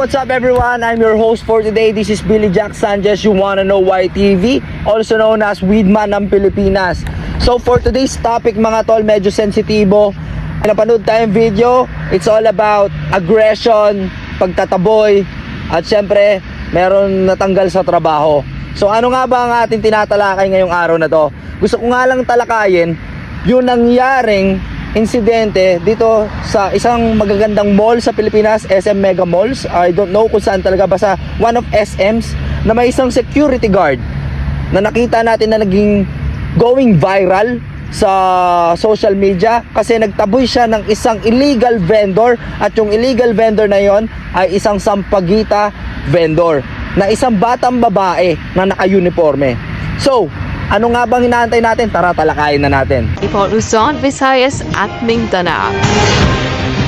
what's up everyone? I'm your host for today. This is Billy Jack Sanchez, You Wanna Know Why TV, also known as Weedman ng Pilipinas. So for today's topic mga tol, medyo sensitibo. Napanood tayong video, it's all about aggression, pagtataboy, at syempre, meron natanggal sa trabaho. So ano nga ba ang ating tinatalakay ngayong araw na to? Gusto ko nga lang talakayin yung nangyaring insidente dito sa isang magagandang mall sa Pilipinas, SM Mega Malls. I don't know kung saan talaga basta one of SMs na may isang security guard na nakita natin na naging going viral sa social media kasi nagtaboy siya ng isang illegal vendor at yung illegal vendor na yon ay isang sampagita vendor na isang batang babae na naka-uniforme. So, ano nga bang inaantay natin? Tara talakayin na natin. Ipo Luzon, Visayas at Mindanao.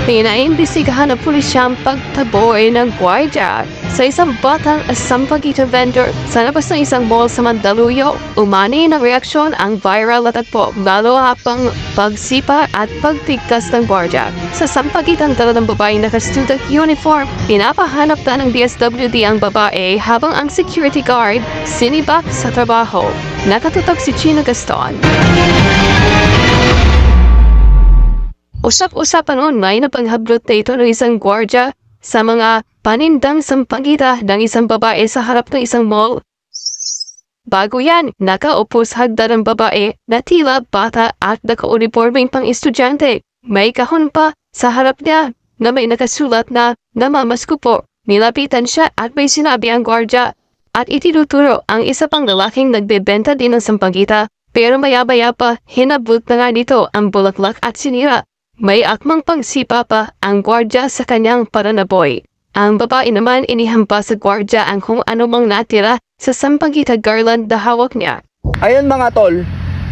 Pinaimbisigahan ng pulisya ang pagtaboy ng gwardiya sa isang batang sampagita vendor sa labas ng isang mall sa Mandaluyong. Umani ng reaksyon ang viral na tagpo lalo habang pagsipa at pagtigkas ng gwardiya. Sa sampagitang dala ng babaeng naka-student uniform, pinapahanap na ng DSWD ang babae habang ang security guard sinibak sa trabaho. Nakatutok si Chino Gaston. Usap-usapan online na panghablot na ito ng isang gwardya sa mga panindang sampagita ng isang babae sa harap ng isang mall. Bago yan, nakaupo sa hagdan ng babae na tila bata at naka-uniforming pang estudyante. May kahon pa sa harap niya na may nakasulat na namamasko po. Nilapitan siya at may sinabi ang gwardya at itinuturo ang isa pang lalaking nagbebenta din ng sampagita. Pero maya-maya pa, hinabot na nga nito ang bulaklak at sinira. May akmang pagsipa pa ang gwardya sa kanyang paranaboy. Ang babae naman inihampas sa gwardya ang kung ano natira sa sampagita garland na hawak niya. Ayun mga tol,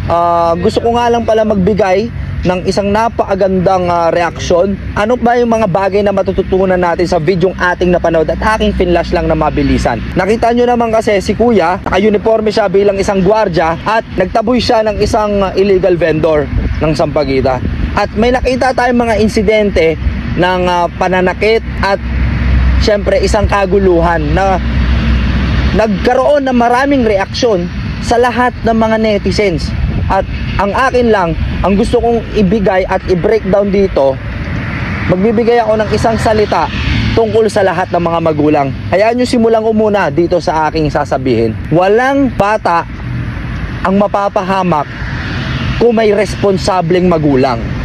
ah, gusto ko nga lang pala magbigay ng isang napakagandang ah, reaksyon. Ano ba yung mga bagay na matututunan natin sa videong ating napanood at aking finlash lang na mabilisan. Nakita nyo naman kasi si kuya, naka-uniforme siya bilang isang gwardya at nagtaboy siya ng isang ah, illegal vendor ng Sampagita. At may nakita tayong mga insidente ng ah, pananakit at syempre isang kaguluhan na nagkaroon ng maraming reaksyon sa lahat ng mga netizens. At ang akin lang, ang gusto kong ibigay at i-breakdown dito, magbibigay ako ng isang salita tungkol sa lahat ng mga magulang. Hayaan nyo simulan ko muna dito sa aking sasabihin. Walang bata ang mapapahamak kung may responsableng magulang.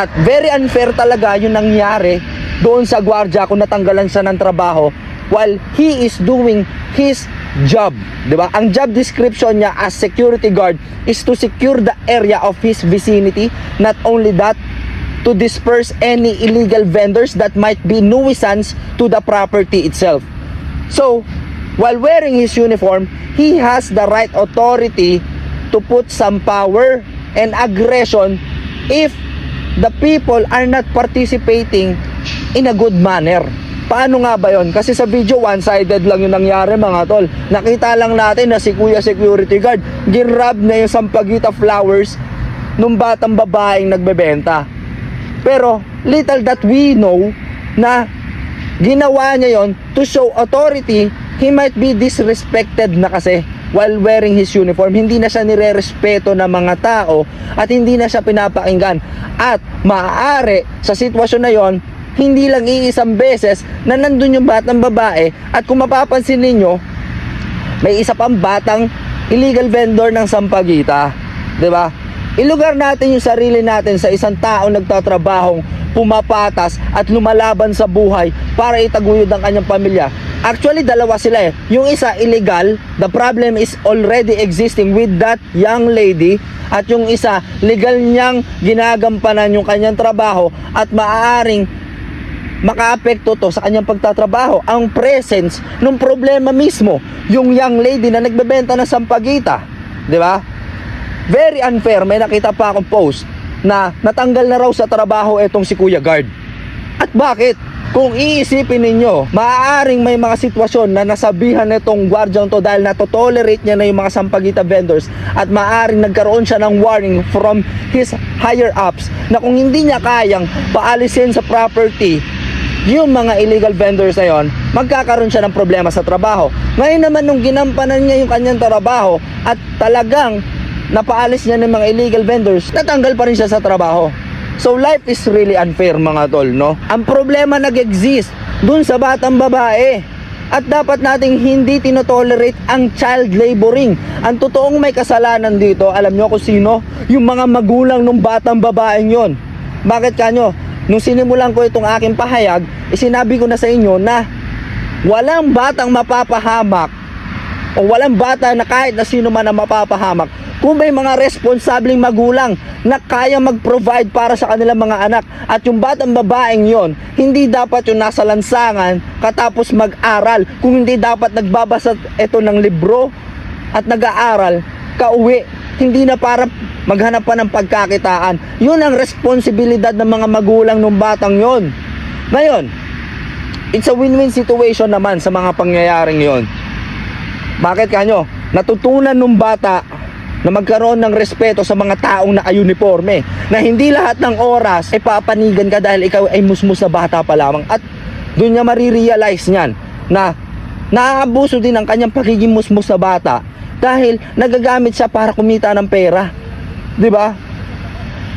At very unfair talaga yung nangyari doon sa gwardya kung natanggalan siya ng trabaho while he is doing his job. ba? Ang job description niya as security guard is to secure the area of his vicinity. Not only that, to disperse any illegal vendors that might be nuisance to the property itself. So, while wearing his uniform, he has the right authority to put some power and aggression if the people are not participating in a good manner. Paano nga ba yon? Kasi sa video, one-sided lang yung nangyari mga tol. Nakita lang natin na si Kuya Security Guard, ginrab na yung sampagita flowers nung batang babaeng nagbebenta. Pero little that we know na ginawa niya yon to show authority, he might be disrespected na kasi while wearing his uniform. Hindi na siya nire-respeto ng mga tao at hindi na siya pinapakinggan. At maaari sa sitwasyon na yon, hindi lang iisang beses na nandun yung batang babae at kung mapapansin ninyo, may isa pang batang illegal vendor ng sampagita. 'Di ba? Ilugar natin yung sarili natin sa isang tao nagtatrabahong pumapatas at lumalaban sa buhay para itaguyod ang kanyang pamilya. Actually, dalawa sila eh. Yung isa illegal, the problem is already existing with that young lady. At yung isa legal niyang ginagampanan yung kanyang trabaho at maaaring makaapekto to sa kanyang pagtatrabaho. Ang presence ng problema mismo yung young lady na nagbebenta ng sampagita. Di ba very unfair may nakita pa akong post na natanggal na raw sa trabaho itong si Kuya Guard at bakit kung iisipin ninyo, maaaring may mga sitwasyon na nasabihan nitong gwardyang to dahil natotolerate niya na yung mga sampagita vendors at maaaring nagkaroon siya ng warning from his higher ups na kung hindi niya kayang paalisin sa property yung mga illegal vendors na yon, magkakaroon siya ng problema sa trabaho. Ngayon naman nung ginampanan niya yung kanyang trabaho at talagang napaalis niya ng mga illegal vendors, natanggal pa rin siya sa trabaho. So life is really unfair mga tol, no? Ang problema nag-exist dun sa batang babae. At dapat nating hindi tinotolerate ang child laboring. Ang totoong may kasalanan dito, alam nyo kung sino? Yung mga magulang ng batang babaeng yon. Bakit kanyo? Nung sinimulan ko itong aking pahayag, isinabi ko na sa inyo na walang batang mapapahamak o walang bata na kahit na sino man ang mapapahamak kung may mga responsabling magulang na kaya mag-provide para sa kanilang mga anak. At yung batang babaeng yon hindi dapat yung nasa lansangan katapos mag-aral. Kung hindi dapat nagbabasa ito ng libro at nag-aaral kauwi. Hindi na para maghanap pa ng pagkakitaan. Yun ang responsibilidad ng mga magulang ng batang yon ngayon it's a win-win situation naman sa mga pangyayaring yon bakit kanyo? Natutunan nung bata na magkaroon ng respeto sa mga taong naka-uniforme na hindi lahat ng oras ay papanigan ka dahil ikaw ay musmus na bata pa lamang at doon niya marirealize niyan na naaabuso din ang kanyang pagiging musmus na bata dahil nagagamit siya para kumita ng pera. 'Di ba?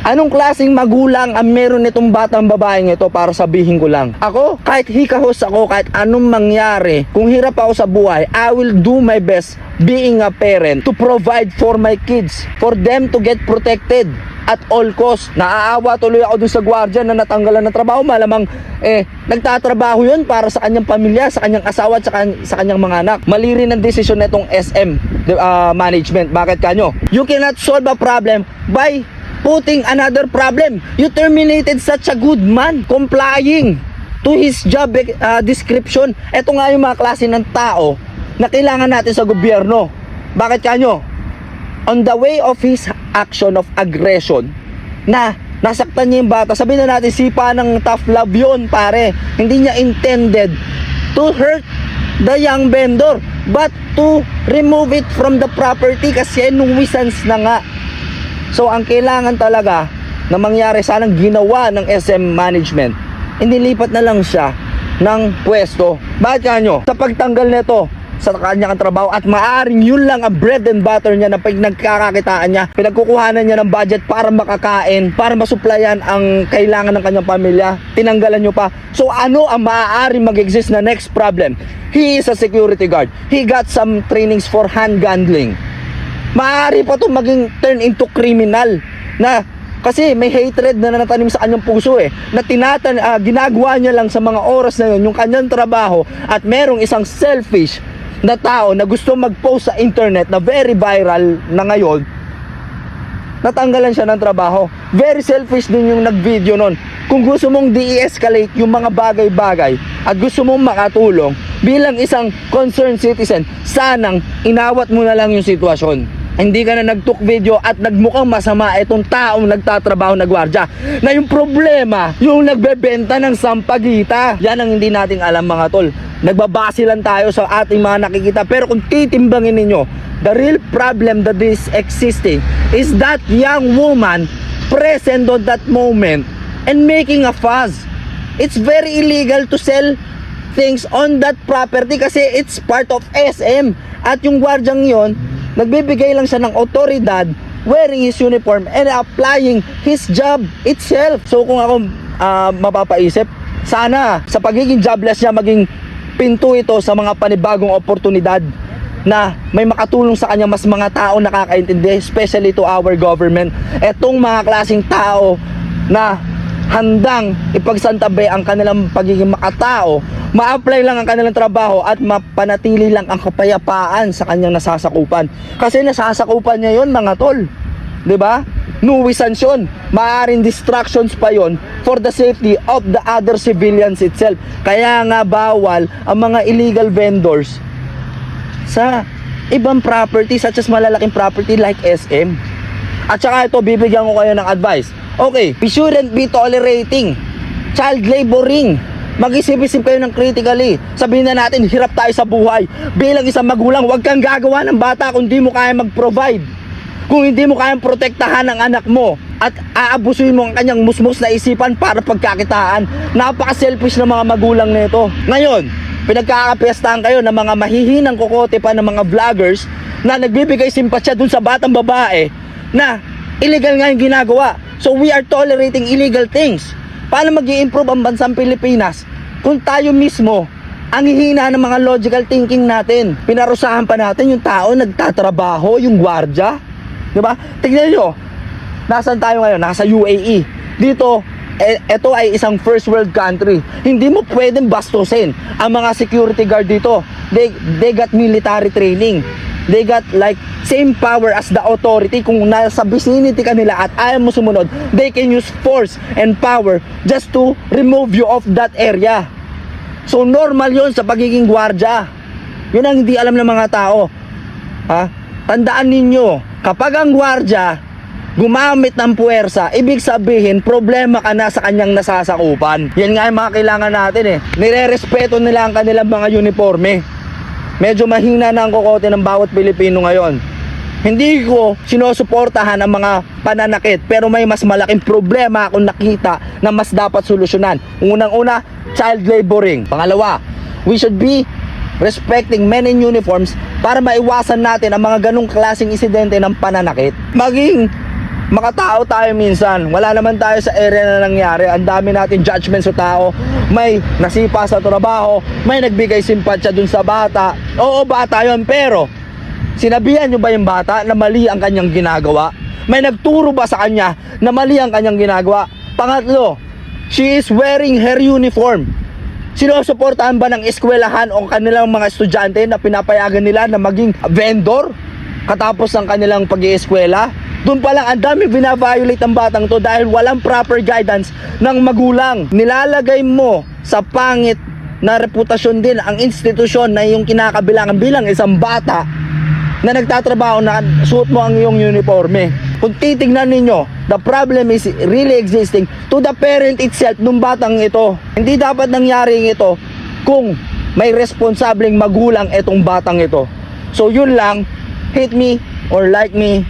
Anong klaseng magulang ang meron nitong batang babaeng ito para sabihin ko lang? Ako, kahit hikahos ako, kahit anong mangyari, kung hirap ako sa buhay, I will do my best being a parent to provide for my kids, for them to get protected at all cost. Naaawa tuloy ako dun sa gwardiya na natanggalan ng trabaho. Malamang eh, nagtatrabaho yun para sa kanyang pamilya, sa kanyang asawa at sa, kan- sa kanyang mga anak. Mali rin ang desisyon nitong SM the, uh, management. Bakit kanyo? You cannot solve a problem by putting another problem. You terminated such a good man complying to his job uh, description. Ito nga yung mga klase ng tao na kailangan natin sa gobyerno. Bakit kanyo? On the way of his action of aggression na nasaktan niya yung bata. Sabihin na natin sipa ng tough love yun pare. Hindi niya intended to hurt the young vendor but to remove it from the property kasi nuisance na nga. So ang kailangan talaga na mangyari sanang ginawa ng SM management, inilipat na lang siya ng pwesto. Bakit kanyo? Sa pagtanggal nito sa kanyang trabaho at maaring yun lang ang bread and butter niya na pag nagkakakitaan niya, pinagkukuhanan niya ng budget para makakain, para masuplayan ang kailangan ng kanyang pamilya, tinanggalan nyo pa. So ano ang maaaring mag-exist na next problem? He is a security guard. He got some trainings for hand handling maaari pa to maging turn into criminal na kasi may hatred na natanim sa kanyang puso eh na tinatan ah, ginagawa niya lang sa mga oras na yun yung kanyang trabaho at merong isang selfish na tao na gusto mag-post sa internet na very viral na ngayon natanggalan siya ng trabaho. Very selfish din yung nag-video nun. Kung gusto mong de-escalate yung mga bagay-bagay at gusto mong makatulong bilang isang concerned citizen, sanang inawat mo na lang yung sitwasyon. Hindi ka na nagtook video at nagmukhang masama itong taong nagtatrabaho na gwardya. Na yung problema, yung nagbebenta ng sampagita. Yan ang hindi nating alam mga tol. Nagbabase lang tayo sa ating mga nakikita. Pero kung titimbangin ninyo, the real problem that is existing is that young woman present on that moment and making a fuss. It's very illegal to sell things on that property kasi it's part of SM. At yung gwardyang yon, nagbibigay lang siya ng otoridad wearing his uniform and applying his job itself. So kung ako ah, mapapaisip, sana sa pagiging jobless niya maging pinto ito sa mga panibagong oportunidad na may makatulong sa kanya mas mga tao nakakaintindi, especially to our government. Etong mga klasing tao na handang ipagsantabi ang kanilang pagiging makatao, ma-apply lang ang kanilang trabaho at mapanatili lang ang kapayapaan sa kanyang nasasakupan. Kasi nasasakupan niya yon mga tol. 'Di ba? Nuwisance yun. Maaring distractions pa yon for the safety of the other civilians itself. Kaya nga bawal ang mga illegal vendors sa ibang property such as malalaking property like SM. At saka ito, bibigyan ko kayo ng advice. Okay, we shouldn't be tolerating child laboring. Mag-isip-isip kayo ng critically. Sabihin na natin, hirap tayo sa buhay. Bilang isang magulang, huwag kang gagawa ng bata kung di mo kaya mag-provide. Kung hindi mo kayang protektahan ang anak mo at aabusuin mo ang kanyang musmus na isipan para pagkakitaan. Napaka-selfish ng mga magulang nito. Ngayon, pinagkakapiestahan kayo ng mga mahihinang kokote pa ng mga vloggers na nagbibigay simpatsya dun sa batang babae na illegal nga yung ginagawa. So we are tolerating illegal things. Paano mag improve ang bansang Pilipinas kung tayo mismo ang hihina ng mga logical thinking natin. Pinarusahan pa natin yung tao nagtatrabaho, yung gwardya. Ba? Tignan nyo, Nasaan tayo ngayon? Nasa UAE. Dito, e- ito ay isang first world country. Hindi mo pwedeng bastusin ang mga security guard dito. They, they got military training. They got like same power as the authority. Kung nasa vicinity ka nila at ayaw mo sumunod, they can use force and power just to remove you of that area. So normal yon sa pagiging gwardya. Yun ang hindi alam ng mga tao. Ha? Tandaan ninyo, kapag ang gwardya gumamit ng puwersa, ibig sabihin, problema ka na sa kanyang nasasakupan. Yan nga yung mga kailangan natin eh. Nire-respeto nila ang kanilang mga uniforme. Medyo mahina na ang kokote ng bawat Pilipino ngayon. Hindi ko sinusuportahan ang mga pananakit pero may mas malaking problema akong nakita na mas dapat solusyonan. Unang-una, child laboring. Pangalawa, we should be respecting men in uniforms para maiwasan natin ang mga ganong klaseng insidente ng pananakit. Maging makatao tayo minsan. Wala naman tayo sa area na nangyari. Ang dami natin judgment sa tao. May nasipa sa trabaho, may nagbigay simpatsya dun sa bata. Oo, bata yon pero sinabihan nyo ba yung bata na mali ang kanyang ginagawa? May nagturo ba sa kanya na mali ang kanyang ginagawa? Pangatlo, she is wearing her uniform. Sinusuportahan ba ng eskwelahan o kanilang mga estudyante na pinapayagan nila na maging vendor katapos ng kanilang pag-ieskwela? Doon pa lang ang dami binaviolate ang batang to dahil walang proper guidance ng magulang. Nilalagay mo sa pangit na reputasyon din ang institusyon na yung kinakabilangan bilang isang bata na nagtatrabaho na suot mo ang iyong uniforme. Kung titignan ninyo, the problem is really existing to the parent itself nung batang ito. Hindi dapat nangyari ito kung may responsableng magulang itong batang ito. So yun lang, hate me or like me,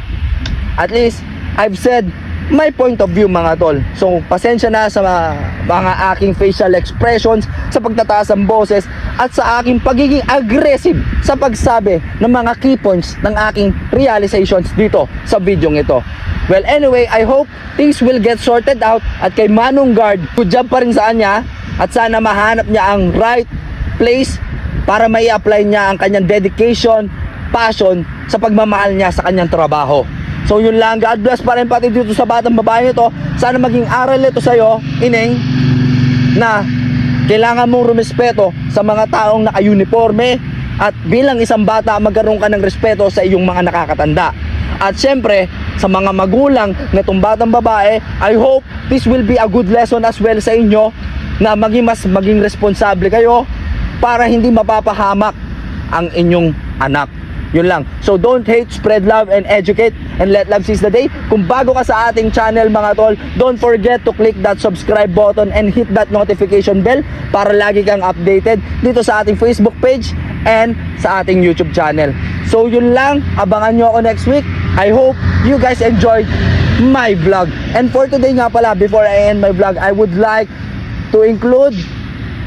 at least I've said my point of view mga tol. So pasensya na sa mga, mga aking facial expressions, sa pagtataas ng boses at sa aking pagiging aggressive sa pagsabi ng mga key points ng aking realizations dito sa video ito. Well anyway, I hope things will get sorted out at kay Manong Guard, good job pa rin sa kanya at sana mahanap niya ang right place para mai apply niya ang kanyang dedication, passion sa pagmamahal niya sa kanyang trabaho. So yun lang, God bless pa rin pati dito sa batang babae nito. Sana maging aral ito sa'yo, ineng, na kailangan mong rumespeto sa mga taong naka-uniforme at bilang isang bata magkaroon ka ng respeto sa iyong mga nakakatanda. At syempre, sa mga magulang na batang babae, I hope this will be a good lesson as well sa inyo na maging mas maging responsable kayo para hindi mapapahamak ang inyong anak. Yun lang. So don't hate, spread love, and educate, and let love seize the day. Kung bago ka sa ating channel mga tol, don't forget to click that subscribe button and hit that notification bell para lagi kang updated dito sa ating Facebook page and sa ating YouTube channel. So yun lang, abangan nyo ako next week. I hope you guys enjoyed my vlog. And for today nga pala, before I end my vlog, I would like to include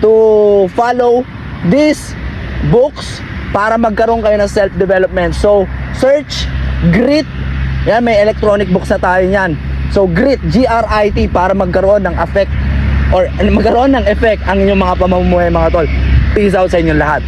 to follow these books para magkaroon kayo ng self-development. So, search GRIT. Yan, may electronic books na tayo niyan. So, GRIT, G-R-I-T, para magkaroon ng effect or magkaroon ng effect ang inyong mga pamumuhay mga tol. Peace out sa inyong lahat.